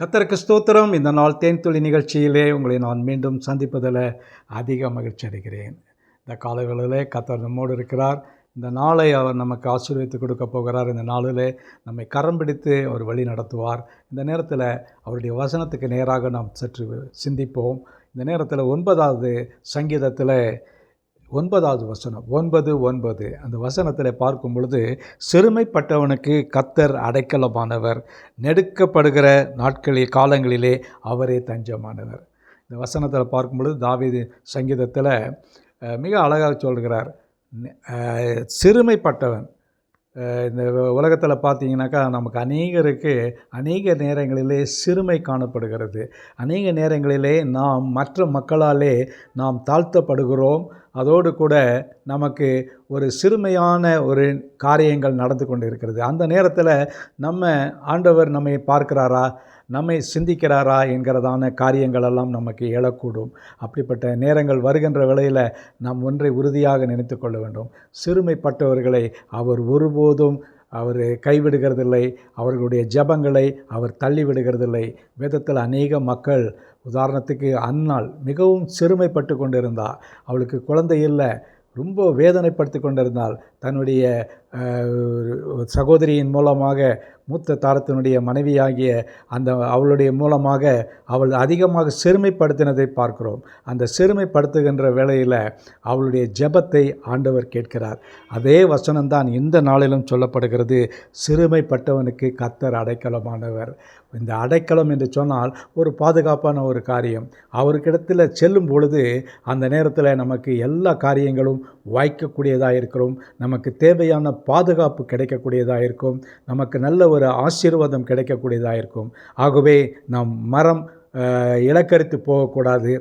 கத்தருக்கு ஸ்தோத்திரம். இந்த நாள் தேன்துளி நிகழ்ச்சியிலே உங்களை நான் மீண்டும் சந்திப்பதில் அதிக மகிழ்ச்சி அடைகிறேன். இந்த காலங்களிலே கத்தர் நம்மோடு இருக்கிறார். இந்த நாளை அவர் நமக்கு ஆசீர்வித்து கொடுக்க போகிறார். இந்த நாளில் நம்மை கரம் பிடித்து அவர் வழி நடத்துவார். இந்த நேரத்தில் அவருடைய வசனத்துக்கு நேராக நாம் சற்று சிந்திப்போம். இந்த நேரத்தில் ஒன்பதாவது சங்கீதத்தில் ஒன்பதாவது வசனம். ஒன்பது ஒன்பது. அந்த வசனத்தில் பார்க்கும் பொழுது சிறுமைப்பட்டவனுக்கு கத்தர் அடைக்கலமானவர். நெடுக்கப்படுகிற நாட்களில் காலங்களிலே அவரே தஞ்சமானவர். இந்த வசனத்தில் பார்க்கும் பொழுது தாவீது சங்கீதத்தில் மிக அழகாக சொல்கிறார். சிறுமைப்பட்டவன் இந்த உலகத்தில் பார்த்தீங்கன்னாக்கா நமக்கு அநேகருக்கு அநேக நேரங்களிலே சிறுமை காணப்படுகிறது. அநேக நேரங்களிலே நாம் மற்ற மக்களாலே நாம் தாழ்த்தப்படுகிறோம். அதோடு கூட நமக்கு ஒரு சிறுமையான ஒரு காரியங்கள் நடந்து கொண்டு இருக்கிறது அந்த நேரத்தில் நம்ம ஆண்டவர் நம்மை பார்க்கிறாரா? நம்மை சிந்திக்கிறாரா? என்கிறதான காரியங்கள் எல்லாம் நமக்கு எழக்கூடும். அப்படிப்பட்ட நேரங்கள் வருகின்ற வேளையில் நாம் ஒன்றை உறுதியாக நினைத்து கொள்ள வேண்டும். சிறுமைப்பட்டவர்களை அவர் ஒருபோதும் அவர் கைவிடுகிறதில்லை அவர்களுடைய ஜெபங்களை அவர் தள்ளி விடுகிறதில்லை வேதத்தில் அநேக மக்கள் உதாரணத்துக்கு அன்னாள் மிகவும் சிறுமைப்பட்டு கொண்டிருந்தாள் அவளுக்கு குழந்தை இல்லை ரொம்ப வேதனைப்படுத்தி கொண்டிருந்தாள். தன்னுடைய சகோதரியின் மூலமாக மூத்த தாரத்தினுடைய மனைவியாகிய அந்த அவளுடைய மூலமாக அவள் அதிகமாக சிறுமைப்படுத்தினதை பார்க்கிறோம். அந்த சிறுமைப்படுத்துகின்ற வேளையில் அவளுடைய ஜெபத்தை ஆண்டவர் கேட்கிறார். அதே வசனம்தான் இந்த நாளிலும் சொல்லப்படுகிறது. சிறுமைப்பட்டவனுக்கு கத்தர் அடைக்கலமானவர். இந்த அடைக்கலம் என்று சொன்னால் ஒரு பாதுகாப்பான ஒரு காரியம். அவருக்கிடத்தில் செல்லும் பொழுது அந்த நேரத்தில் நமக்கு எல்லா காரியங்களும் வாய்க்கக்கூடியதாக இருக்கிறோம் நமக்கு தேவையான பாதுகாப்பு கிடைக்கக்கூடியதாக இருக்கும். நமக்கு நல்ல ஒரு ஒரு ஆசீர்வாதம் கிடைக்கக்கூடியதாக இருக்கும். ஆகவே நாம் மரம் இலக்கரித்து போகக்கூடாது.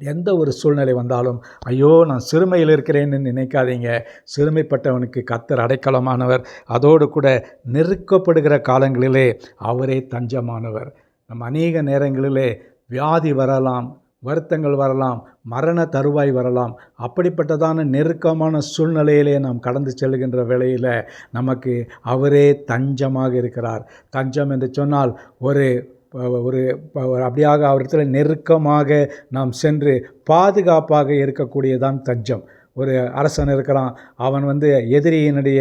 எந்த ஒரு சூழ்நிலை வந்தாலும் ஐயோ நான் சிறுமையில் இருக்கிறேன்னு நினைக்காதீங்க. சிறுமைப்பட்டவனுக்கு கத்தர் அடைக்கலமானவர். அதோடு கூட நெருக்கப்படுகிற காலங்களிலே அவரே தஞ்சமானவர். நம்ம அநேக நேரங்களிலே வியாதி வரலாம். வருத்தங்கள் வரலாம் மரண தருவாய் வரலாம். அப்படிப்பட்டதான நெருக்கமான சூழ்நிலையிலே நாம் கடந்து செல்கின்ற வேளையில் நமக்கு அவரே தஞ்சமாக இருக்கிறார். தஞ்சம் என்று சொன்னால் ஒரு ஒரு அப்படியாக அவரிடத்தில் நெருக்கமாக நாம் சென்று பாதுகாப்பாக இருக்கக்கூடியதான் தஞ்சம். ஒரு அரசன் இருக்கிறான். அவன் வந்து எதிரியினுடைய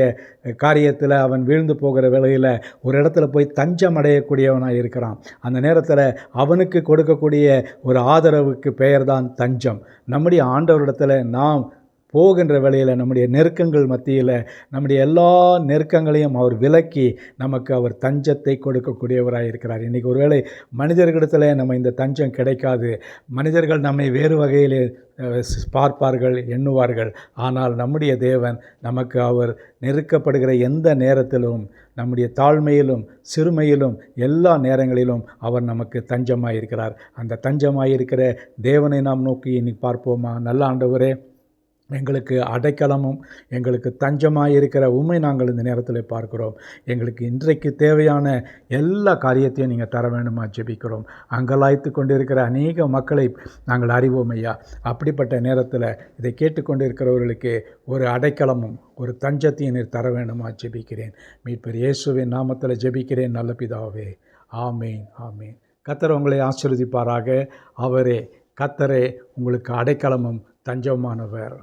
காரியத்தில் அவன் வீழ்ந்து போகிற வேளையில் ஒரு இடத்துல போய் தஞ்சம் அடையக்கூடியவனாக இருக்கிறான். அந்த நேரத்தில் அவனுக்கு கொடுக்கக்கூடிய ஒரு ஆதரவுக்கு பெயர் தான் தஞ்சம். நம்முடைய ஆண்டவரிடத்தில் நாம் போகின்ற வேளையில் நம்முடைய நெருக்கங்கள் மத்தியில் நம்முடைய எல்லா நெருக்கங்களையும் அவர் விலக்கி நமக்கு அவர் தஞ்சத்தை கொடுக்கக்கூடியவராக இருக்கிறார். இன்றைக்கி ஒருவேளை மனிதர்களிடத்தில் நம்ம இந்த தஞ்சம் கிடைக்காது. மனிதர்கள் நம்மை வேறு வகையில் பார்ப்பார்கள் எண்ணுவார்கள். ஆனால் நம்முடைய தேவன் நமக்கு அவர் நெருக்கப்படுகிற எந்த நேரத்திலும் நம்முடைய தாழ்மையிலும் சிறுமையிலும் எல்லா நேரங்களிலும் அவர் நமக்கு தஞ்சமாக இருக்கிறார் அந்த தஞ்சமாக இருக்கிற தேவனை நாம் நோக்கி இன்னைக்கு பார்ப்போமா? நல்ல ஆண்டவரே எங்களுக்கு அடைக்கலமும் எங்களுக்கு தஞ்சமாக இருக்கிற உண்மை நாங்கள் இந்த நேரத்தில் பார்க்கிறோம். எங்களுக்கு இன்றைக்கு தேவையான எல்லா காரியத்தையும் நீங்கள் தர வேண்டுமா ஜெபிக்கிறோம். அங்கலாய்த்து கொண்டிருக்கிற அநேக மக்களை நாங்கள் அறிவோம் ஐயா. அப்படிப்பட்ட நேரத்தில் இதை கேட்டுக்கொண்டிருக்கிறவர்களுக்கு ஒரு அடைக்கலமும் ஒரு தஞ்சத்தையும் நீர் தர வேண்டுமா ஜெபிக்கிறேன். மீட்பர் இயேசுவின் நாமத்தில் ஜெபிக்கிறேன் நல்ல பிதாவே. ஆமேன் ஆமேன். கத்தர் உங்களை ஆசிர்வதிப்பாராக. அவரே கத்தரே உங்களுக்கு அடைக்கலமும் தஞ்சமானவர்